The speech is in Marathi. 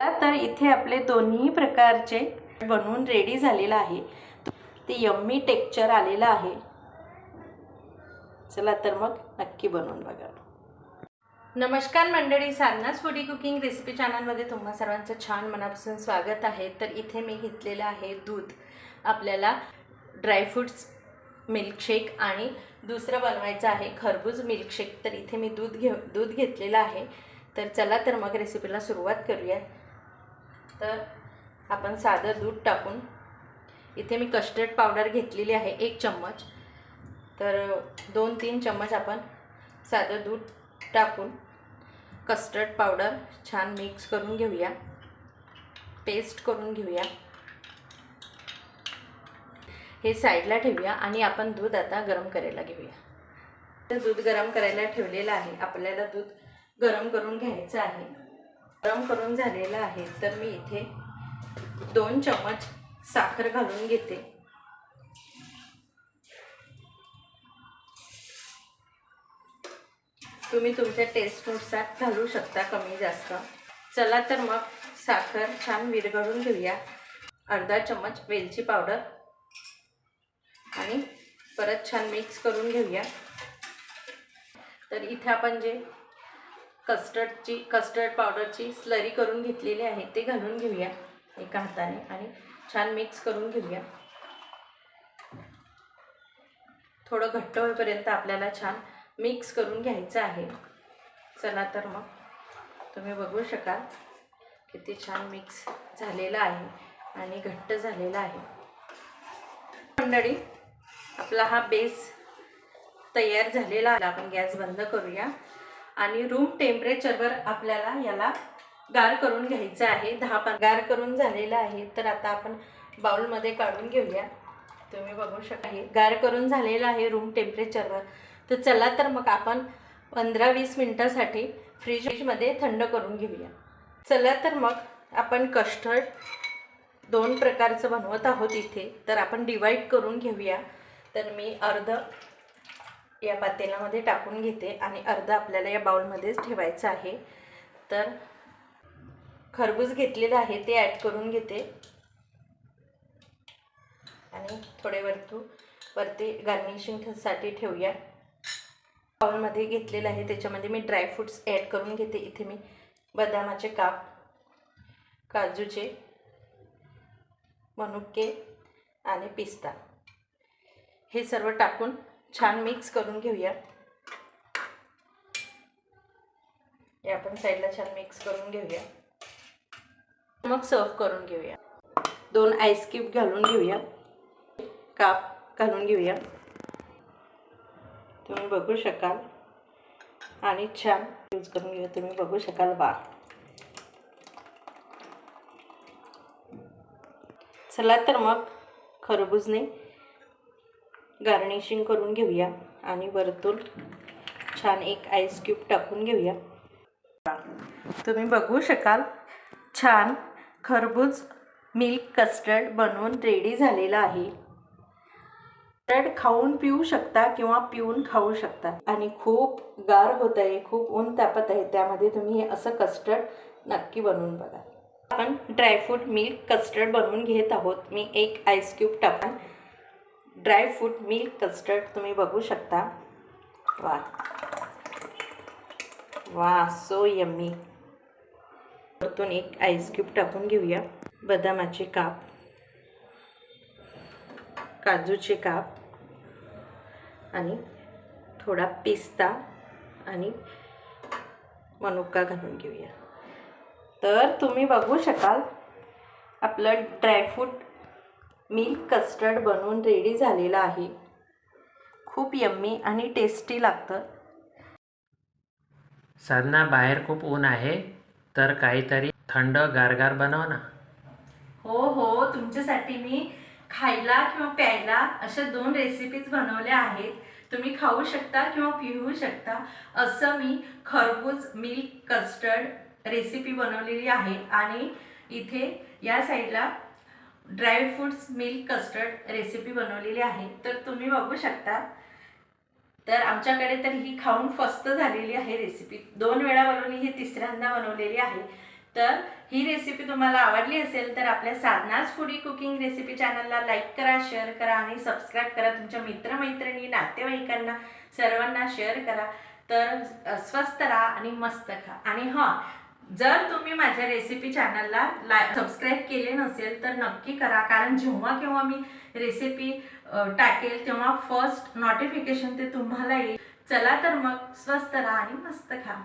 तर इथे आपले दोन्ही प्रकारचे बनवून रेडी झालेलं आहे. ते यम्मी टेक्चर आलेलं आहे. चला तर मग नक्की बनवून बघा. नमस्कार मंडळी साधनाच फुडी कुकिंग रेसिपी चॅनलमध्ये तुम्हा सर्वांचं छान मनापासून स्वागत आहे. तर इथे मी घेतलेलं आहे दूध. आपल्याला ड्रायफ्रूट्स मिल्कशेक आणि दुसरं बनवायचं आहे खरबूज मिल्कशेक तर इथे मी दूध घेऊ दूध घेतलेलं आहे. तर चला तर मग रेसिपीला सुरुवात करूया तर आपण साधं दूध टाकून इथे मी कस्टर्ड पावडर घेतलेली आहे एक चम्मच. तर दोन तीन चम्मच आपण साधं दूध टाकून कस्टर्ड पावडर छान मिक्स करून घेऊया. पेस्ट करून घेऊया. हे साईडला ठेवूया आणि आपण दूध आता गरम करायला घेऊया. तर दूध गरम करायला ठेवलेलं आहे. आपल्याला दूध गरम करून घ्यायचं आहे. गरम करून झालेलं आहे तर मी इथे दोन चमच साखर घालून घेते. तुम्ही तुमच्या टेस्टनुसार घालू शकता कमी जास्त. चला तर मग साखर छान विरघळून घेऊया. अर्धा चमच वेलची पावडर. आणि परत छान मिक्स करून घेऊया. तर इथे आपण जे कस्टर्डची कस्टर्ड पावडरची स्लरी करून घेतलेली आहे. ते घालून घेऊया एका हाताने आणि छान मिक्स करून घेऊया. थोडं घट्ट होईपर्यंत आपल्याला छान मिक्स करून घ्यायचं आहे. चला तर मग तुम्ही बघू शकाल किती छान मिक्स झालेलं आहे आणि घट्ट झालेला आहे. मंडळी आपला हा बेस तयार झालेला आपण गॅस बंद करूया. आणि रूम टेम्परेचरवर आपल्याला याला गार करून घ्यायचं आहे. दहा पण गार करून झालेलं आहे. तर आता आपण बाउलमध्ये काढून घेऊया. तुम्ही बघू शकता हे गार करून झालेलं आहे रूम टेम्परेचरवर तर चला तर मग आपण पंधरा वीस मिनटासाठी फ्रीज फ्रीजमध्ये थंड करून घेऊया. चला तर मग आपण कस्टर्ड दोन प्रकारचं बनवत आहोत इथे. तर आपण डिवाईड करून घेऊया. तर मी अर्ध या पातेल्यामध्ये टाकून घेते आणि अर्धा आपल्याला या बाउलमध्येच ठेवायचं आहे. तर खरबूज घेतलेलं आहे ते ॲड करून घेते. आणि थोडे वरतू वरती गार्निशिंगसाठी ठेवूया. बाउलमध्ये घेतलेलं आहे त्याच्यामध्ये मी ड्रायफ्रूट्स ॲड करून घेते. इथे मी बदामाचे काप काजूचे मनुके आणि पिस्ता. हे सर्व टाकून छान मिक्स करून घेऊया. या आपण साईडला छान मिक्स करून घेऊया. मग सर्व करून घेऊया. दोन आईस क्यूब घालून घेऊया. काप घालून घेऊया. तुम्ही बघू शकाल. आणि छान यूज करून घेऊया. तुम्ही बघू शकाल वा चला तर मग खरबूजने गार्निशिंग करून घेऊया आणि वरतून छान एक आईस क्यूब टाकून घेऊया. तुम्ही बघू शकाल छान खरबूज मिल्क कस्टर्ड बनवून रेडी झालेला आहे. कस्टर्ड खाऊन पिऊ शकता किंवा पिऊन खाऊ शकता. आणि खूप गार होत आहे खूप ऊन तापत आहे त्यामध्ये तुम्ही हे असं कस्टर्ड नक्की बनवून बघा. आपण ड्रायफ्रूट मिल्क कस्टर्ड बनवून घेत आहोत. मी एक आईस क्यूब टाकून ड्रायफ्रूट मिल्क कस्टर्ड तुम्ही बघू शकता. वा. वा सो यम्मी वरतून एक आईस क्यूब टाकून घेऊया. बदामाचे काप. काजूचे काप. आणि थोडा पिस्ता. आणि मनुका घालून घेऊया. तर तुम्ही बघू शकाल आपलं ड्रायफ्रूट मिल्क कस्टर्ड बनवून रेडी झालेलं आहे. खूप यम्मी आणि टेस्टी लागतं. साधना बाहेर खूप ऊन आहे तर काहीतरी थंड गारगार बनव ना. हो हो तुमच्यासाठी मी खायला किंवा प्यायला अशा दोन रेसिपीज बनवल्या आहेत. तुम्ही खाऊ शकता किंवा पिऊ शकता. असं मी खरबूज मिल्क कस्टर्ड रेसिपी बनवलेली आहे. आणि इथे या साईडला ड्रायफ्रूट्स मिल्क कस्टर्ड रेसिपी बनवलेली आहे. तर तुम्ही बघू शकता. तर आमच्याकडे तर ही खाऊन फस्त झालेली आहे रेसिपी दोन वेळा बनवली ही तिसऱ्यांदा बनवलेली आहे. तर ही रेसिपी तुम्हाला आवडली असेल तर आपल्या साधनाच फुडी कुकिंग रेसिपी चॅनलला लाईक करा शेअर करा आणि सबस्क्राईब करा. तुमच्या मित्रमैत्रिणी नातेवाईकांना सर्वांना शेअर करा. तर स्वस्त राहा आणि मस्त खा. आणि हां जर तुम्ही माझ्या रेसिपी चॅनलला ला सबस्क्राईब केले नसेल तर नक्की करा. कारण जेव्हा केव्हा मी रेसिपी टाकेल तेव्हा फर्स्ट नोटिफिकेशन ते तुम्हाला येईल. चला तर मग स्वस्त राहा आणि मस्त खा.